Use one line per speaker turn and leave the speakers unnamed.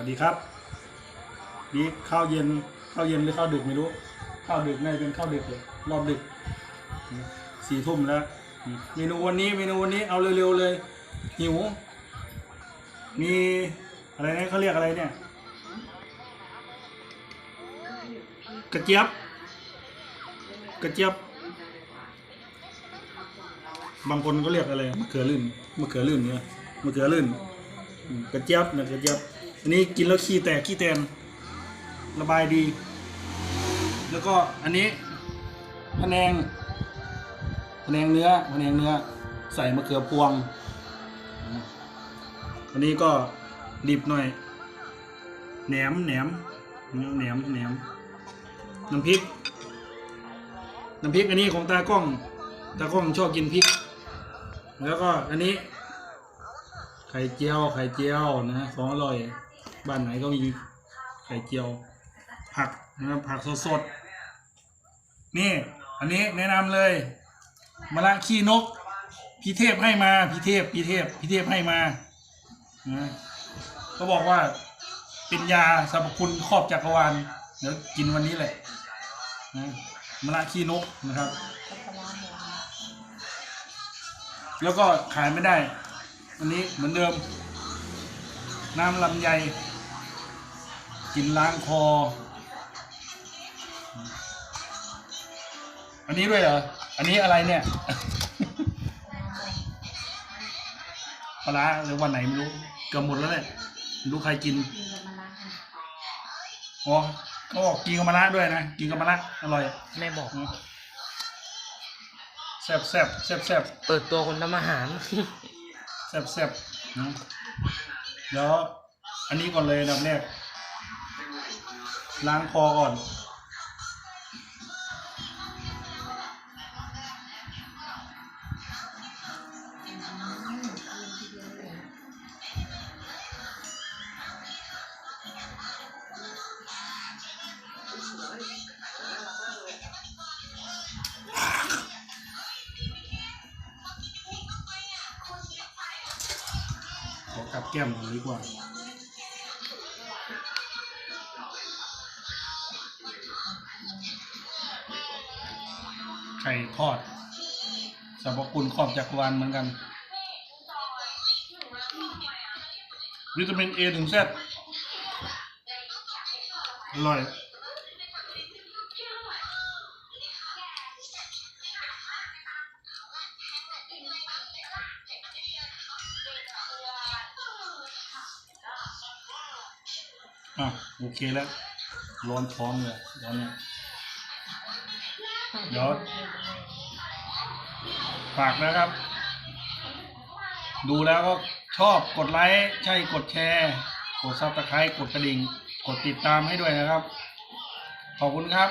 วัสดีครับนี่ข้าวเย็นข้าวเย็นหรือข้าวดึกไม่รู้ข้าวดึกน่าจะเป็นข้าวดึกเลยรอบดึกสี่ทุ่มแล้วเมนูวันนี้เมนูวันนี้เอาเร็วๆเลย หิว มีอะไรนะเขาเรียกอะไรเนี่ย กระเจี๊ยบ กระเจี๊ยบ บางคนก็เรียกอะไรมะเขือลื่นมะเขือลื่นเนี่ยมะเขือลื่น กระเจี๊ยบนะกระเจี๊ยบ อันนี้กินแล้วขี้แตกขี้แตนระบายดี แล้วก็อันนี้พะแนงพะแนงเนื้อพะแนงเนื้อ ใส่มะเขือพวง อันนี้ก็ดิบหน่อยแหนมแหนมแหนมแหนมน้ำพริกน้ำพริกอันนี้ของตากล้อง ตากล้องชอบกินพริก แล้วก็อันนี้ ไข่เจียว ไข่เจียวนะของอร่อย บ้านไหนก็มีไข่เจียว ผักนะครับผักสดๆนี่ อันนี้แนะนำเลยมะระขี้นกพี่เทพให้มาพี่เทพพี่เทพพี่เทพให้มานะเขาบอกว่าเป็นยาสรรพคุณครอบจักรวาลเดี๋ยวกินวันนี้แหละนะมะระขี้นกนะครับ แล้วก็ขายไม่ได้อันนี้เหมือนเดิม น้ำลำไย กินล้างคอ อันนี้ด้วยเหรอ อันนี้อะไรเนี่ยปลาร้าหรือวันไหนไม่รู้เกือบหมดแล้วเนี่ยไม่รู้ใครกินอ๋อเขาบอกกินกับมะระด้วยนะ กินกับมะระอร่อย
ไม่บอก
แซ่บแซ่บแซ่บแซ่บ
เปิดตัวคนทำอาหาร
แซ่บแซ่บนะเดี๋ยวอันนี้ก่อนเลยอันดับแรก ล้างคอก่อน ขอกับแก้มตรงนี้ดีกว่า ข่ทอดสรรพคุณครอบจักรวาลเหมือนกัน วิตามินเอถึงแซดอร่อยอะโอเคแล้ว ร้อนท้องเลยร้อนเนี่ย เดี๋ยวฝากนะครับ ดูแล้วก็ชอบกดไลค์ใช่กดแชร์ กดซับสไครต์กดกระดิ่ง กดติดตามให้ด้วยนะครับ ขอบคุณครับ